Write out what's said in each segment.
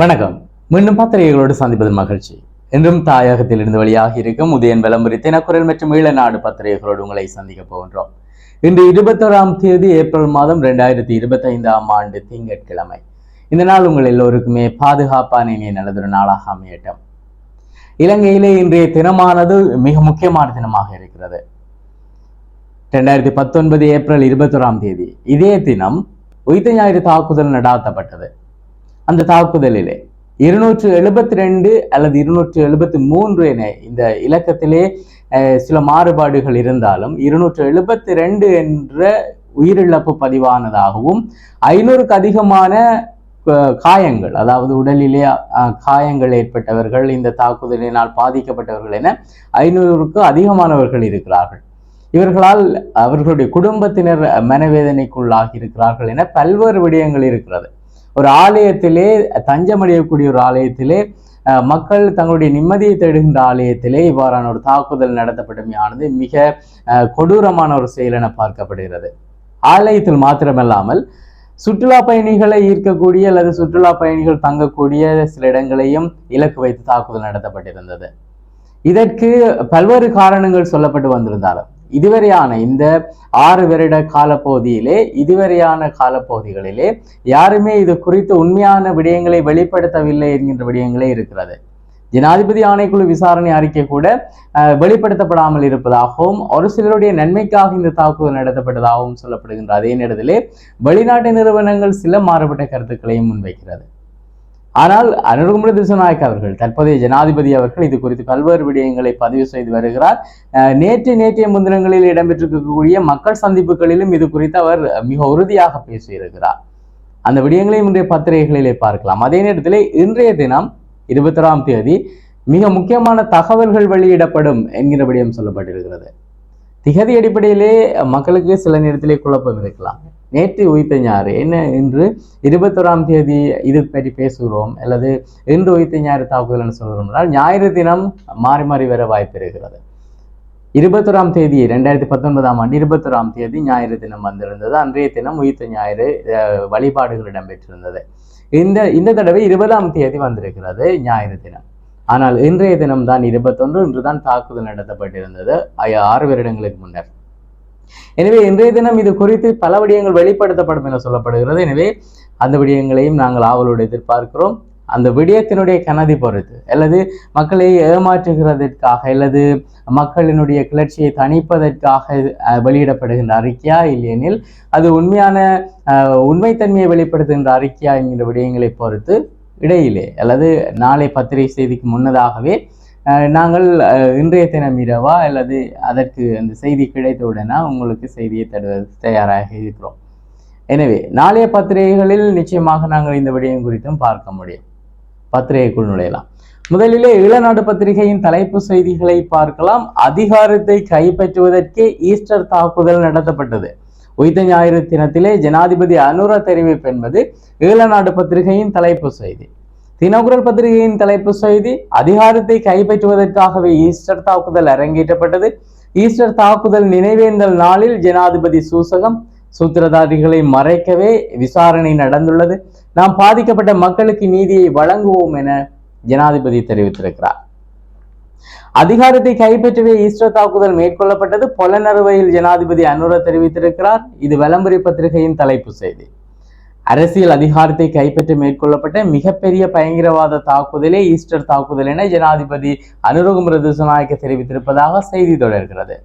வணக்கம். மீண்டும் பத்திரிகைகளோடு சந்திப்பது மகிழ்ச்சி. என்றும் தாயகத்தில் இருந்து வெளியாக இருக்கும் உதயன் விளம்பரி தினக்குரல் மற்றும் ஈழநாடு பத்திரிகைகளோடு உங்களை சந்திக்க போகின்றோம். இன்று இருபத்தோராம் தேதி ஏப்ரல் மாதம் ரெண்டாயிரத்தி இருபத்தி ஐந்தாம் ஆண்டு திங்கட்கிழமை. இந்த நாள் உங்கள் எல்லோருக்குமே பாதுகாப்பான இனிய நல்லதொரு நாளாக அமையட்டும். இலங்கையிலே இன்றைய தினமானது மிக முக்கியமான தினமாக இருக்கிறது. ரெண்டாயிரத்தி பத்தொன்பது ஏப்ரல் இருபத்தோராம் தேதி இதே தினம் உயிர்த்த ஞாயிறு தாக்குதல் நடாத்தப்பட்டது. அந்த தாக்குதலிலே. இருநூற்று எழுபத்தி ரெண்டு அல்லது இருநூற்று எழுபத்தி மூன்று என இந்த இலக்கத்திலே அஹ், சில மாறுபாடுகள் இருந்தாலும் இருநூற்று எழுபத்தி ரெண்டு என்ற உயிரிழப்பு பதிவானதாகவும் ஐநூறுக்கு அதிகமான காயங்கள் அதாவது உடலிலே காயங்கள் ஏற்பட்டவர்கள் இந்த தாக்குதலினால் பாதிக்கப்பட்டவர்கள் என ஐநூறுக்கு அதிகமானவர்கள் இருக்கிறார்கள். இவர்களால் அவர்களுடைய குடும்பத்தினர் மனவேதனைக்குள்ளாகி இருக்கிறார்கள் என பல்வேறு விடயங்கள் இருக்கிறது. ஒரு ஆலயத்திலே தஞ்சமடையக்கூடிய ஒரு ஆலயத்திலே மக்கள் தங்களுடைய நிம்மதியை தேடுகின்ற ஆலயத்திலே இவ்வாறான ஒரு தாக்குதல் நடத்தப்பட்டமையானது மிக அஹ், கொடூரமான ஒரு செயல் என பார்க்கப்படுகிறது. ஆலயத்தில் மாத்திரமல்லாமல் சுற்றுலா பயணிகளை ஈர்க்கக்கூடிய அல்லது சுற்றுலா பயணிகள் தங்கக்கூடிய சில இடங்களையும் இலக்கு வைத்து தாக்குதல் நடத்தப்பட்டிருந்தது. இதற்கு பல்வேறு காரணங்கள் சொல்லப்பட்டு வந்திருந்தாலும் இதுவரையான இந்த ஆறு வருட காலப்பகுதியிலே இதுவரையான காலப்பகுதிகளிலே யாருமே இது குறித்து உண்மையான விடயங்களை வெளிப்படுத்தவில்லை என்கின்ற விடயங்களே இருக்கிறது. ஜனாதிபதி ஆணைக்குழு விசாரணை அறிக்கை கூட வெளிப்படுத்தப்படாமல் இருப்பதாகவும் ஒரு சிலருடைய நன்மைக்காக இந்த தாக்குதல் நடத்தப்பட்டதாகவும் சொல்லப்படுகின்ற அதே நேரத்திலே வெளிநாட்டு நிறுவனங்கள் சில மாறுபட்ட கருத்துக்களையும் முன்வைக்கிறது. ஆனால் அனுருகுமர திசநாயக் அவர்கள் தற்போதைய ஜனாதிபதி அவர்கள் இது குறித்து பல்வேறு விடயங்களை பதிவு செய்து வருகிறார். நேற்று நேற்றைய முந்தினங்களில் இடம்பெற்றிருக்கக்கூடிய மக்கள் சந்திப்புகளிலும் இது குறித்து அவர் மிக உறுதியாக பேசியிருக்கிறார். அந்த விடயங்களையும் இன்றைய பத்திரிகைகளிலே பார்க்கலாம். அதே நேரத்தில் இன்றைய தினம் இருபத்தொராம் தேதி மிக முக்கியமான தகவல்கள் வெளியிடப்படும் என்கிற விடயம் சொல்லப்பட்டிருக்கிறது. திகதி அடிப்படையிலே மக்களுக்கு சில நேரத்திலே குழப்பம் இருக்கலாம். நேற்று உயிர்த்த ஞாறு என்ன இன்று? இருபத்தொராம் தேதி இது பற்றி பேசுகிறோம் அல்லது இன்று உயிர்த்த ஞாயிறு என்று சொல்கிறோம் என்றால் ஞாயிறு தினம் மாறி மாறி வர வாய்ப்பு இருக்கிறது. இருபத்தொராம் தேதி ரெண்டாயிரத்தி பத்தொன்பதாம் ஆண்டு இருபத்தொராம் தேதி ஞாயிறு தினம் வந்திருந்தது. அன்றைய தினம் உயிர்த்த ஞாயிறு அஹ், வழிபாடுகள் இடம்பெற்றிருந்தது. இந்த இந்த தடவை இருபதாம் தேதி வந்திருக்கிறது ஞாயிறு தினம். ஆனால் இன்றைய தினம் தான் இருபத்தொன்று இன்று தான் தாக்குதல் நடத்தப்பட்டிருந்தது. ஆறு வருடங்களுக்கு முன்னர். எனவே இன்றைய தினம் இது குறித்து பல விடயங்கள் வெளிப்படுத்தப்படும் என சொல்லப்படுகிறது. எனவே அந்த விடயங்களையும் நாங்கள் ஆவலோடு எதிர்பார்க்கிறோம். அந்த விடயத்தினுடைய கனதி பொறுத்து அல்லது மக்களை ஏமாற்றுகிறதற்காக அல்லது மக்களினுடைய கிளர்ச்சியை தணிப்பதற்காக அஹ், வெளியிடப்படுகின்ற அறிக்கையா இல்லையெனில் அது உண்மையான அஹ், உண்மைத்தன்மையை வெளிப்படுத்துகின்ற அறிக்கையா என்கிற விடயங்களை பொறுத்து இடையிலே அல்லது நாளை பத்திரிகை செய்திக்கு முன்னதாகவே நாங்கள் அஹ், இன்றைய தினம் இரவா அல்லது அதற்கு அந்த செய்தி கிடைத்தவுடனே உங்களுக்கு செய்தியை தருவது தயாராக இருக்கிறோம். எனவே நாளைய பத்திரிகைகளில் நிச்சயமாக நாங்கள் இந்த விடயம் குறித்தும் பார்க்க முடியும். பத்திரிகைக்குள் நுழையலாம். முதலிலே இளநாடு பத்திரிகையின் தலைப்பு செய்திகளை பார்க்கலாம். அதிகாரத்தை கைப்பற்றுவதற்கே ஈஸ்டர் தாக்குதல் நடத்தப்பட்டது. உயிர்த்த ஞாயிறு தினத்திலே ஜனாதிபதி அனுர தெரிவிப்பு என்பது ஈழநாடு பத்திரிகையின் தலைப்பு செய்தி. தினகுரல் பத்திரிகையின் தலைப்பு செய்தி அதிகாரத்தை கைப்பற்றுவதற்காகவே ஈஸ்டர் தாக்குதல் அரங்கேற்றப்பட்டது. ஈஸ்டர் தாக்குதல் நினைவேந்தல் நாளில் ஜனாதிபதி சூசகம் சூத்திரதாரிகளை மறைக்கவே விசாரணை நடந்துள்ளது. நாம் பாதிக்கப்பட்ட மக்களுக்கு நீதியை வழங்குவோம் என ஜனாதிபதி தெரிவித்திருக்கிறார். அதிகாரத்தை கைப்பற்றவே ஈஸ்டர் தாக்குதல் மேற்கொள்ளப்பட்டது. பொலனறுவையில் ஜனாதிபதி அனுர தெரிவித்திருக்கிறார். இது விளம்பரி பத்திரிகையின் தலைப்பு செய்தி. அரசியல் அதிகாரத்தை கைப்பற்ற மேற்கொள்ளப்பட்ட மிகப்பெரிய பயங்கரவாத தாக்குதலே ஈஸ்டர் தாக்குதல் என ஜனாதிபதி அனுரகுமர திசுநாயக்க தெரிவித்திருப்பதாக செய்தி தொடர்கிறது.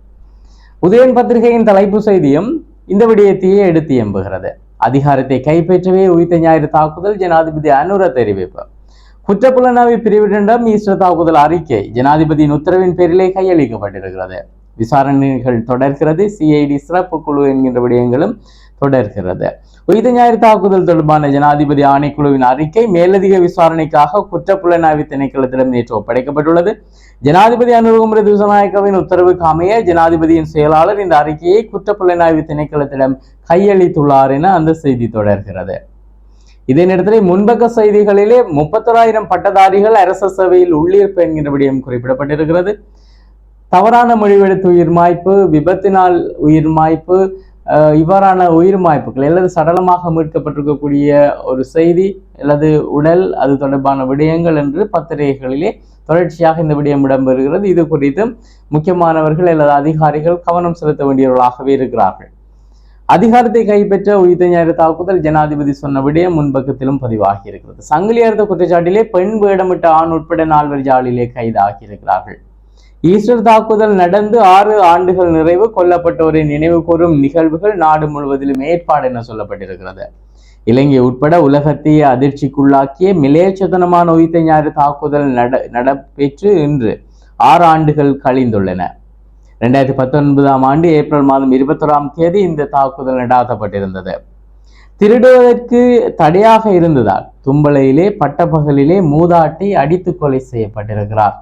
உதயன் பத்திரிகையின் தலைப்பு செய்தியும் இந்த விடயத்தையே எடுத்து எம்புகிறது. அதிகாரத்தை கைப்பற்றவே உயிர்த்த ஞாயிறு தாக்குதல் ஜனாதிபதி அனுர தெரிவிப்பு. குற்றப்புலனாய்வு பிரிவிடம் ஈஸ்டர் தாக்குதல் அறிக்கை ஜனாதிபதியின் உத்தரவின் பேரிலே கையளிக்கப்பட்டிருக்கிறது. விசாரணைகள் தொடர்கிறது. சிஐடி சிறப்பு குழு என்கின்ற விடயங்களும் தொடர்கிறது. உயிர் ஞாயிறு தாக்குதல் தொடர்பான ஜனாதிபதி ஆணைக்குழுவின் அறிக்கை மேலதிக விசாரணைக்காக குற்றப்புலனாய்வு திணைக்களத்திடம் நேற்று ஒப்படைக்கப்பட்டுள்ளது. ஜனாதிபதி அனுரகுமர திவசநாயக்கவின் உத்தரவுக்கு அமைய ஜனாதிபதியின் செயலாளர் இந்த அறிக்கையை குற்றப்புலனாய்வு திணைக்களத்திடம் கையளித்துள்ளார் என அந்த செய்தி தொடர்கிறது. இதே நேரத்தில் முன்பக்க செய்திகளிலே முப்பத்தொராயிரம் பட்டதாரிகள் அரச சேவையில் உள்ளிருப்பு என்கின்ற விடயம் குறிப்பிடப்பட்டிருக்கிறது. தவறான மொழிவெடுத்து உயிர் மாய்ப்பு விபத்தினால் உயிர் மாய்ப்பு இவ்வாறான உயிர் மாய்ப்புகள் அல்லது சடலமாக மீட்கப்பட்டிருக்கக்கூடிய ஒரு செய்தி அல்லது உடல் அது தொடர்பான விடயங்கள் என்று பத்திரிகைகளிலே தொடர்ச்சியாக இந்த விடயம் இடம்பெறுகிறது. இது குறித்தும் முக்கியமானவர்கள் அல்லது அதிகாரிகள் கவனம் செலுத்த வேண்டியவர்களாகவே இருக்கிறார்கள். அதிகாரத்தை கைப்பற்ற உயிர்த்த ஞாயிறு தாக்குதல் ஜனாதிபதி சொன்ன விடயம் முன்பக்கத்திலும் பதிவாகி இருக்கிறது சங்கிலி அறுத்த குற்றச்சாட்டிலே பெண் வேடமிட்ட ஆண் உட்பட நால்வர் ஜாலிலே கைதாகி இருக்கிறார்கள் ஈஸ்டர் தாக்குதல் நடந்து ஆறு ஆண்டுகள் நிறைவு கொல்லப்பட்டோரை நினைவு கூறும் நிகழ்வுகள் நாடு முழுவதிலும் ஏற்பாடு என சொல்லப்பட்டிருக்கிறது. இலங்கை உட்பட உலகத்தையே அதிர்ச்சிக்குள்ளாக்கிய மிலேச்சதனமான உயிர்த்த ஞாயிறு தாக்குதல் நட நடைபெற்று இன்று ஆறு ஆண்டுகள் கழிந்துள்ளன. ரெண்டாயிரத்தி பத்தொன்பதாம் ஆண்டு ஏப்ரல் மாதம் இருபத்தொராம் தேதி இந்த தாக்குதல் நடாத்தப்பட்டிருந்தது. திருடுவதற்கு தடையாக இருந்ததால் தும்பலையிலே பட்டப்பகலிலே மூதாட்டி அடித்து கொலை செய்யப்பட்டிருக்கிறார்.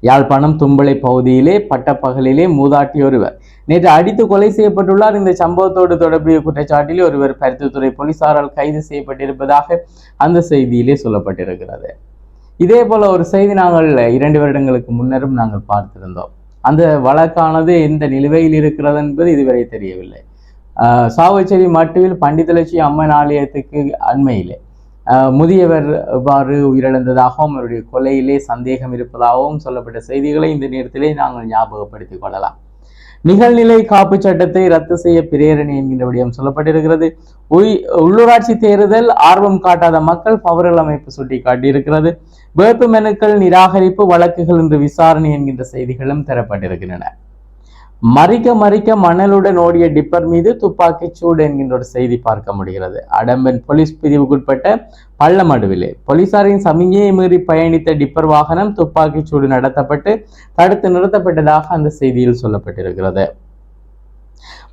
யாழ்ப்பாணம் தும்பளை பகுதியிலே பட்டப்பகலிலே மூதாட்டி ஒருவர். நேற்று அடித்து கொலை செய்யப்பட்டுள்ளார். இந்த சம்பவத்தோடு தொடர்புடைய குற்றச்சாட்டில் ஒருவர் பருத்தித்துறை போலீசாரால் கைது செய்யப்பட்டிருப்பதாக அந்த செய்தியிலே சொல்லப்பட்டிருக்கிறது. இதே போல ஒரு செய்தி நாங்கள் இரண்டு வருடங்களுக்கு முன்னரும் நாங்கள் பார்த்திருந்தோம். அந்த வழக்கானது எந்த நிலுவையில் இருக்கிறது என்பது இதுவரை தெரியவில்லை. ஆஹ் சாவச்சேரி மட்டுவில் பண்டிதலட்சி அம்மன் ஆலயத்துக்கு அண்மையிலே. முதியவர் இவ்வாறு உயிரிழந்ததாகவும் அவருடைய கொலையிலே சந்தேகம் இருப்பதாகவும் சொல்லப்பட்ட செய்திகளை இந்த நேரத்திலே நாங்கள் ஞாபகப்படுத்திக் கொள்ளலாம். நிகழ்நிலை காப்பு சட்டத்தை ரத்து செய்ய பிரேரணை என்கின்ற விடயம் சொல்லப்பட்டிருக்கிறது. உய் உள்ளூராட்சி தேர்தல் ஆர்வம் காட்டாத மக்கள் பவரல் அமைப்பு சுட்டிக்காட்டியிருக்கிறது. வேட்பு மனுக்கள் நிராகரிப்பு வழக்குகள் என்று விசாரணை என்கின்ற செய்திகளும் தரப்பட்டிருக்கின்றன. மறிக்க மறிக்க மணலுடன் ஓடிய டிப்பர் மீது துப்பாக்கி சூடு என்கின்ற ஒரு செய்தி பார்க்க முடிகிறது. அடம்பன் போலீஸ் பிரிவுக்குட்பட்ட பள்ளமடுவிலே போலீசாரின் சமிகையை மீறி பயணித்த டிப்பர் வாகனம் துப்பாக்கி சூடு நடத்தப்பட்டு தடுத்து நிறுத்தப்பட்டதாக அந்த செய்தியில் சொல்லப்பட்டிருக்கிறது.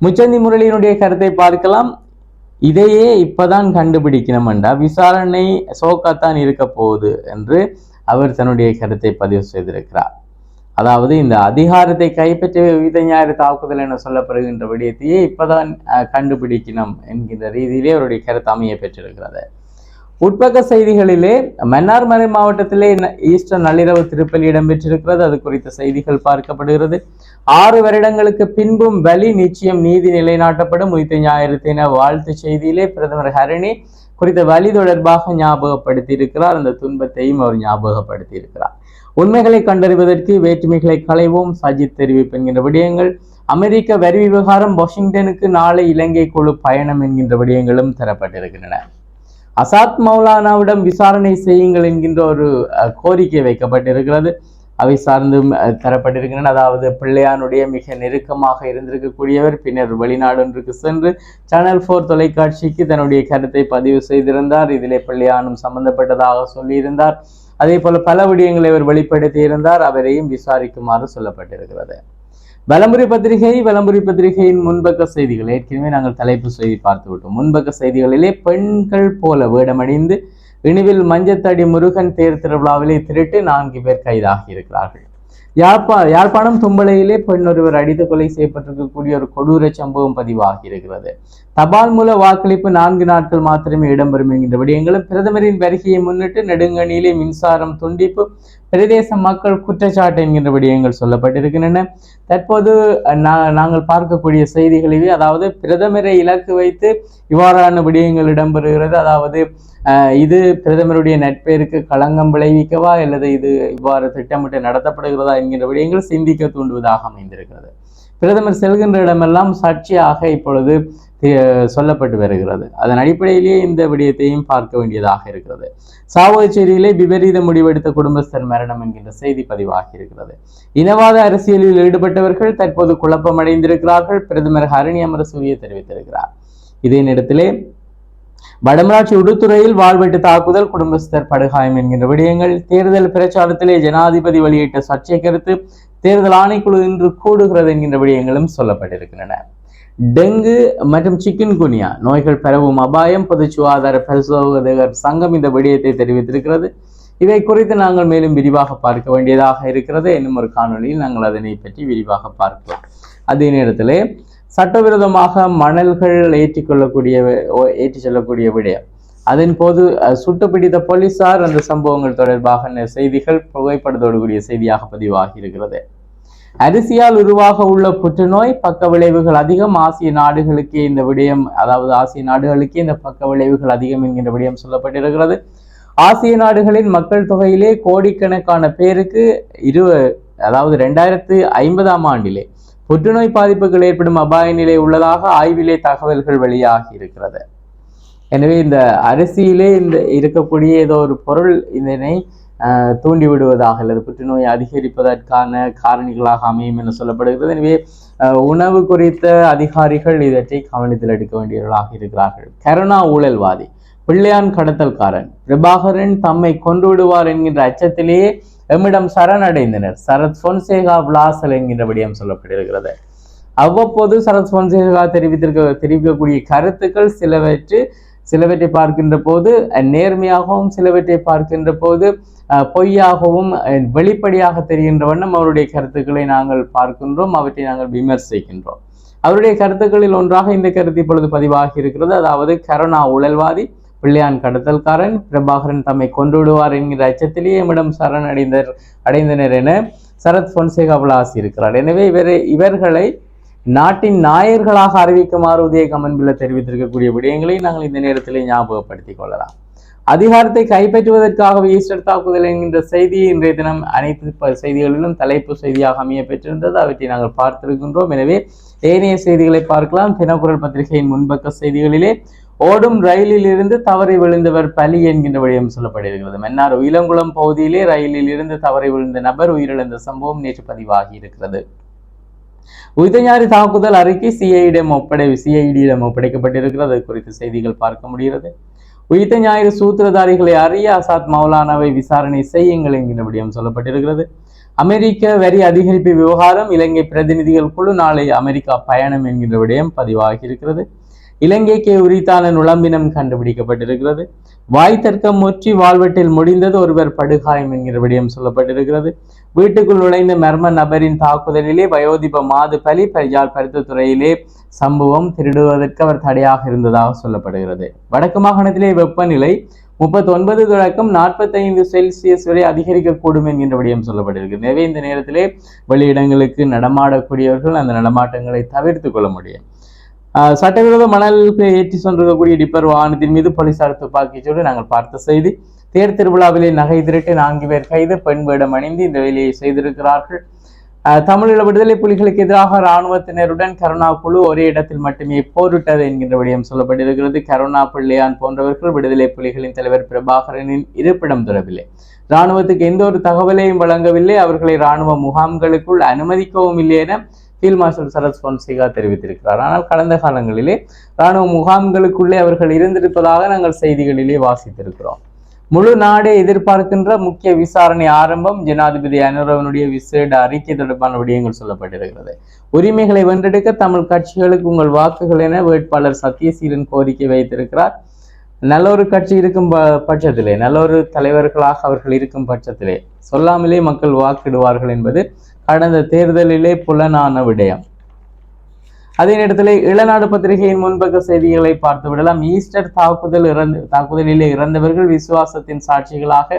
முச்சந்தி முரளியினுடைய கருத்தை பார்க்கலாம். இதையே இப்பதான் கண்டுபிடிக்கணும்டா விசாரணை சோக்காத்தான் இருக்க போகுது என்று அவர் தன்னுடைய கருத்தை பதிவு செய்திருக்கிறார். அதாவது இந்த அதிகாரத்தை கைப்பற்றிய விவித ஞாயிறு தாக்குதல் என சொல்லப்படுகின்ற விடயத்தையே இப்போதான் கண்டுபிடிக்கணும் என்கின்ற ரீதியிலே அவருடைய கருத்து அமைய பெற்றிருக்கிறது. உட்பக்க செய்திகளிலே மன்னார்மறை மாவட்டத்திலே ஈஸ்டர் நள்ளிரவு திருப்பலி இடம்பெற்றிருக்கிறது. அது குறித்த செய்திகள் பார்க்கப்படுகிறது. ஆறு வருடங்களுக்கு பின்பும் பலி நிச்சயம் நீதி நிலைநாட்டப்படும். உயிர்த்த ஞாயிறு தின வாழ்த்து செய்தியிலே பிரதமர் ஹரணி குறித்த வலி தொடர்பாக ஞாபகப்படுத்தி இருக்கிறார் அந்த துன்பத்தையும் அவர் ஞாபகப்படுத்தி இருக்கிறார் உண்மைகளை கண்டறிவதற்கு வேற்றுமைகளை களைவோம் சஜித் தெரிவிப்பு என்கின்ற விடயங்கள். அமெரிக்க வரி விவகாரம் வாஷிங்டனுக்கு நாளை இலங்கை குழு பயணம் என்கின்ற விடயங்களும் தரப்பட்டிருக்கின்றன. அசாத் மௌலானாவிடம் விசாரணை செய்யுங்கள் என்கின்ற ஒரு அஹ், கோரிக்கை வைக்கப்பட்டிருக்கிறது. அவை சார்ந்தும் அஹ், தரப்பட்டிருக்கின்றன. அதாவது பிள்ளையானுடைய மிக நெருக்கமாக இருந்திருக்கக்கூடியவர் பின்னர் வெளிநாடொன்றுக்கு சென்று சேனல் ஃபோர் தொலைக்காட்சிக்கு தன்னுடைய கருத்தை பதிவு செய்திருந்தார். இதிலே பிள்ளையானும் சம்பந்தப்பட்டதாக சொல்லியிருந்தார். அதே போல பல விடயங்களை அவர் வெளிப்படுத்தி இருந்தார் அவரையும் விசாரிக்குமாறு சொல்லப்பட்டிருக்கிறது. வலம்புரி பத்திரிகை வலம்புரி பத்திரிகையின் முன்பக்க செய்திகள். ஏற்கனவே நாங்கள் தலைப்பு செய்தி பார்த்து விட்டோம். முன்பக்க செய்திகளிலே பெண்கள் போல வேடமடைந்து இனிவில் மஞ்சத்தடி முருகன் தேர் திருவிழாவிலே திருட்டு நான்கு பேர் கைதாகி இருக்கிறார்கள். யாழ்ப்பா யாழ்ப்பாணம் தும்பலையிலே பெண் ஒருவர் அடித்து கொலை செய்யப்பட்டிருக்கக்கூடிய ஒரு கொடூர சம்பவம் பதிவாகி இருக்கிறது தபால் மூல வாக்களிப்பு நான்கு நாட்கள் மாத்திரமே இடம்பெறும் என்கின்ற விடயங்களும் பிரதமரின் வருகையை முன்னிட்டு நெடுங்கணியிலே மின்சாரம் துண்டிப்பு பிரதேச மக்கள் குற்றச்சாட்டு என்கின்ற விடயங்கள் சொல்லப்பட்டிருக்கின்றன. தற்போது நாங்கள் பார்க்கக்கூடிய செய்திகளிலே அதாவது பிரதமரை இலக்கு வைத்து இவ்வாறான விடயங்கள் இடம்பெறுகிறது. அதாவது இது பிரதமருடைய நட்பேருக்கு களங்கம் விளைவிக்கவா அல்லது இது இவ்வாறு திட்டமிட்டு நடத்தப்படுகிறதா என்கின்ற விடயங்கள் சிந்திக்க தூண்டுவதாக அமைந்திருக்கிறது. பிரதமர் செல்கின்ற இடமெல்லாம் சாட்சியாக இப்பொழுது சொல்லப்பட்டு வருகிறது. அதன் அடிப்படையிலேயே இந்த விடயத்தையும் பார்க்க வேண்டியதாக இருக்கிறது. சாவோச்சேரியிலே விபரீத முடிவெடுத்த குடும்பஸ்தர் மரணம் என்கின்ற செய்தி பதிவாகி இருக்கிறது. இனவாத அரசியலில் ஈடுபட்டவர்கள் தற்போது குழப்பமடைந்திருக்கிறார்கள். பிரதமர் ஹரணி அமரசூரிய தெரிவித்திருக்கிறார். இதே நேரத்திலே வடமராட்சி உடுத்துறையில் வாழ்வெட்டு தாக்குதல் குடும்பஸ்தர் படுகாயம் என்கின்ற விடயங்கள் தேர்தல் பிரச்சாரத்திலே ஜனாதிபதி வெளியிட்ட சர்ச்சை கருத்து தேர்தல் ஆணைக்குழு இன்று கூடுகிறது என்கின்ற விடயங்களும் சொல்லப்பட்டிருக்கின்றன. டெங்கு மற்றும் சிக்கன் குனியா நோய்கள் பரவும் அபாயம் பொது சுகாதார பரிசோதகர் சங்கம் இந்த விடயத்தை தெரிவித்திருக்கிறது. இவை குறித்து நாங்கள் மேலும் விரிவாக பார்க்க வேண்டியதாக இருக்கிறது. என்னும் ஒரு காணொளியில் நாங்கள் அதனை பற்றி விரிவாக பார்ப்போம். அதே நேரத்திலே சட்டவிரோதமாக மணல்கள் ஏற்றிக்கொள்ளக்கூடிய ஓ- ஏற்றி செல்லக்கூடிய விடயம். அதன் போது அஹ், சுட்டுப்பிடித்த போலீசார் அந்த சம்பவங்கள் தொடர்பாக செய்திகள் புகைப்படத்தோடு கூடிய செய்தியாக பதிவாகி இருக்கிறது. அரிசியால் உருவாக உள்ள புற்றுநோய் பக்க விளைவுகள் அதிகம். ஆசிய நாடுகளுக்கே இந்த விடயம் அதாவது ஆசிய நாடுகளுக்கே இந்த பக்க விளைவுகள் அதிகம் என்கின்ற விடயம் சொல்லப்பட்டிருக்கிறது. ஆசிய நாடுகளின் மக்கள் தொகையிலே கோடிக்கணக்கான பேருக்கு இரு அதாவது ரெண்டாயிரத்து ஐம்பதாம் ஆண்டிலே புற்றுநோய் பாதிப்புகள் ஏற்படும் அபாய நிலை உள்ளதாக ஆய்விலே தகவல்கள் வெளியாகி இருக்கிறது. எனவே இந்த அரிசியிலே இந்த இருக்கக்கூடிய ஏதோ ஒரு பொருள் இதனை தூண்டிவிடுவதாக தூண்டி விடுவதாக அல்லது புற்றுநோய் அதிகரிப்பதற்கான காரணிகளாக அமையும் என சொல்லப்படுகிறது. எனவே உணவு குறித்த அதிகாரிகள் இதற்றை கவனத்தில் எடுக்க வேண்டியவர்களாக இருக்கிறார்கள். கருணா ஊழல்வாதி. பிள்ளையான் கடத்தல்காரன். பிரபாகரன் தம்மை கொன்று விடுவார் என்கின்ற அச்சத்திலேயே எம்மிடம் சரணடைந்தனர். சரத் பொன்சேகா விளாசல் என்கின்ற விடயம் சொல்லப்பட்டிருக்கிறது அவ்வப்போது சரத் பொன்சேகா தெரிவித்திருக்க தெரிவிக்கக்கூடிய கருத்துக்கள் சிலவற்று சிலவற்றை பார்க்கின்ற போது நேர்மையாகவும் சிலவற்றை பார்க்கின்ற போது பொய்யாகவும் அஹ், வெளிப்படையாக தெரிகின்ற வண்ணம் அவருடைய கருத்துக்களை நாங்கள் பார்க்கின்றோம் அவற்றை நாங்கள் விமர்சிக்கின்றோம். அவருடைய கருத்துக்களில் ஒன்றாக இந்த கருத்து இப்பொழுது பதிவாகி இருக்கிறது. அதாவது கருணா ஊழல்வாதி பிள்ளையான் கடத்தல்காரன் பிரபாகரன் தம்மை கொன்றுவிடுவார் என்கிற அச்சத்திலேயே எம்மிடம் சரணடைந்தர் அடைந்தனர் என சரத் பொன்சேகா விளாசி இருக்கிறார். எனவே இவரை இவர்களை நாட்டின் நாயர்களாக அறிவிக்குமாறு உதய கமன்பில்ல தெரிவித்திருக்கக்கூடிய விடயங்களை நாங்கள் இந்த நேரத்தில் ஞாபகப்படுத்திக் கொள்ளலாம். அதிகாரத்தை கைப்பற்றுவதற்காகவே ஈஸ்டர் தாக்குதல் என்கின்ற செய்தி இன்றைய தினம் அனைத்து செய்திகளிலும் தலைப்பு செய்தியாக அமைய பெற்றிருந்தது. அவற்றை நாங்கள் பார்த்திருக்கின்றோம். எனவே ஏனைய செய்திகளை பார்க்கலாம். தினக்குரல் பத்திரிகையின் முன்பக்க செய்திகளிலே ஓடும் ரயிலில் இருந்து தவறி விழுந்தவர் பலி என்கின்ற விடயம் சொல்லப்படுகிறது. மன்னார் உயிலங்குளம் பகுதியிலே ரயிலில் இருந்து தவறி விழுந்த நபர் உயிரிழந்த சம்பவம் நேற்று பதிவாகி இருக்கிறது. உயிர்ஞாரி தாக்குதல் அறிக்கை சிஐடிடம் ஒப்படை சிஐடியிடம் ஒப்படைக்கப்பட்டிருக்கிறது. அது குறித்து செய்திகள் பார்க்க முடிகிறது. உயிர்த்த ஞாயிறு சூத்திரதாரிகளை அறிய அசாத் மௌலானாவை விசாரணை செய்யுங்கள் என்கின்ற விடயம் சொல்லப்பட்டிருக்கிறது. அமெரிக்க வரி அதிகரிப்பு விவகாரம் இலங்கை பிரதிநிதிகள் குழு நாளை அமெரிக்கா பயணம் என்கின்ற விடயம் பதிவாகி இருக்கிறது. இலங்கைக்கு உரித்தான நுழம்பினம் கண்டுபிடிக்கப்பட்டிருக்கிறது. வாய் தர்க்கம் முற்றி வாழ்வெட்டில் முடிந்தது. ஒருவர் படுகாயம் என்கிற விடயம் சொல்லப்பட்டிருக்கிறது. வீட்டுக்குள் நுழைந்த மர்ம நபரின் தாக்குதலிலே வயோதிப மாது பலி பரிஜால் பருத்தத்துறையிலே சம்பவம் திருடுவதற்கு அவர் தடையாக இருந்ததாக சொல்லப்படுகிறது. வடக்கு மாகாணத்திலே வெப்பநிலை முப்பத்தி ஒன்பது தொடக்கம் நாற்பத்தைந்து செல்சியஸ் வரை அதிகரிக்கக்கூடும் என்கின்ற விடயம் சொல்லப்பட்டிருக்கு எனவே இந்த நேரத்திலே வெளியிடங்களுக்கு நடமாடக்கூடியவர்கள் அந்த நடமாட்டங்களை தவிர்த்து கொள்ள முடியும். சட்டவிரோத மணல் ஏற்றி சென்றிருக்கக்கூடிய டிப்பர் வாகனத்தின் மீது போலீசார் துப்பாக்கிச்சூடு நாங்கள் பார்த்த செய்தி. தேர் திருவிழாவிலே நகை திருட்டு நான்கு பேர் கைது பெண் வேடம் அணிந்து இந்த வேலையை செய்திருக்கிறார்கள். தமிழீழ விடுதலை புலிகளுக்கு எதிராக இராணுவத்தினருடன் கருணா குழு ஒரே இடத்தில் மட்டுமே போரிட்டது என்கின்ற விடயம் சொல்லப்பட்டிருக்கிறது. கருணா பிள்ளையான் போன்றவர்கள் விடுதலை புலிகளின் தலைவர் பிரபாகரனின் இருப்பிடம் தொடர்பில்லை இராணுவத்துக்கு எந்த ஒரு தகவலையும் வழங்கவில்லை. அவர்களை இராணுவ முகாம்களுக்குள் அனுமதிக்கவும் இல்லை என ஃபீல்ட் மார்ஷல் சரத் பொன்சேகா தெரிவித்திருக்கிறார். ஆனால் கடந்த காலங்களிலே இராணுவ முகாம்களுக்குள்ளே அவர்கள் இருந்திருப்பதாக நாங்கள் செய்திகளிலே வாசித்திருக்கிறோம். முழு நாடே எதிர்பார்க்கின்ற முக்கிய விசாரணை ஆரம்பம் ஜனாதிபதி அனுரவனுடைய விசேட அறிக்கை தொடர்பான விடயங்கள் சொல்லப்பட்டிருக்கிறது. உரிமைகளை வென்றெடுக்க தமிழ் கட்சிகளுக்கு உங்கள் வாக்குகள் என வேட்பாளர் சத்யசீலன் கோரிக்கை வைத்திருக்கிறார். நல்ல ஒரு கட்சி இருக்கும் ப- பட்சத்திலே நல்ல ஒரு தலைவர்களாக அவர்கள் இருக்கும் பட்சத்திலே சொல்லாமலே மக்கள் வாக்கிடுவார்கள் என்பது கடந்த தேர்தலிலே புலனான விடயம். அதே நேரத்தில் இளநாடு பத்திரிகையின் முன்பக்க செய்திகளை பார்த்து விடலாம். ஈஸ்டர் தாக்குதல் இறந்து தாக்குதலிலே இறந்தவர்கள் விசுவாசத்தின் சாட்சிகளாக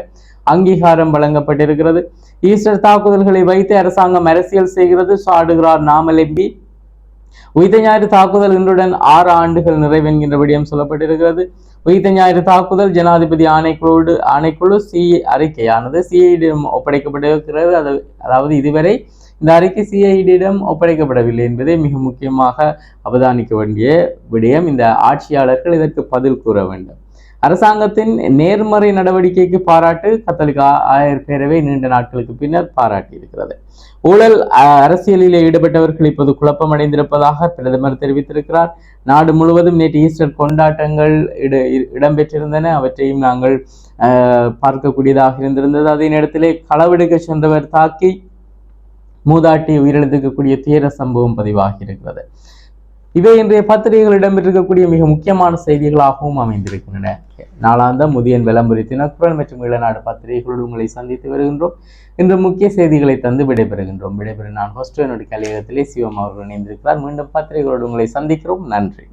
அங்கீகாரம் வழங்கப்பட்டிருக்கிறது. ஈஸ்டர் தாக்குதல்களை வைத்து அரசாங்கம் அரசியல் செய்கிறது. சாடுகிறார் நாமல். எம்பி உயிர் ஞாயிறு தாக்குதல் இன்றுடன் ஆறு ஆண்டுகள் நிறைவென்கின்ற விடயம் சொல்லப்பட்டிருக்கிறது. உயிர்த்த ஞாயிறு தாக்குதல் ஜனாதிபதி ஆணைக்குழு ஆணைக்குழு சி அறிக்கையானது. சிஐடியிடம் ஒப்படைக்கப்பட்டிருக்கிறது அது அதாவது இதுவரை இந்த அறிக்கை சிஐடியிடம் ஒப்படைக்கப்படவில்லை என்பதை மிக முக்கியமாக அவதானிக்க வேண்டிய விடயம் இந்த ஆட்சியாளர்கள் இதற்கு பதில் கூற வேண்டும். அரசாங்கத்தின் நேர்மறை நடவடிக்கைக்கு பாராட்டு கத்தோலிக்க ஆயர் பேரவை நீண்ட நாட்களுக்கு பின்னர் பாராட்டி இருக்கிறது. ஊழல் அ- அரசியலிலே ஈடுபட்டவர்கள் இப்போது குழப்பமடைந்திருப்பதாக பிரதமர் தெரிவித்திருக்கிறார். நாடு முழுவதும் நேற்று ஈஸ்டர் கொண்டாட்டங்கள் இட இ- இடம்பெற்றிருந்தன. அவற்றையும் நாங்கள் பார்க்கக்கூடியதாக இருந்திருந்தது. அதே நேரத்திலே களவெடுக்க சென்றவர் தாக்கி மூதாட்டி உயிரிழந்திருக்கக்கூடிய தீர சம்பவம் பதிவாகி இருக்கிறது. இவை இன்றைய பத்திரிகைகளிடம் இருக்கக்கூடிய மிக முக்கியமான செய்திகளாகவும் அமைந்திருக்கின்றன. நாளாந்த முதியன் விளம்பரி தினக்குரல் மற்றும் இளநாடு பத்திரிகைகளோடு உங்களை சந்தித்து வருகின்றோம். இன்று முக்கிய செய்திகளை தந்து விடைபெறுகின்றோம். விடைபெறும் நான் ஹோஸ்டனுடைய கலையகத்திலே சிவம் அவர்கள் இணைந்திருக்கிறார். மீண்டும் பத்திரிகைகளோடு உங்களை சந்திக்கிறோம். நன்றி.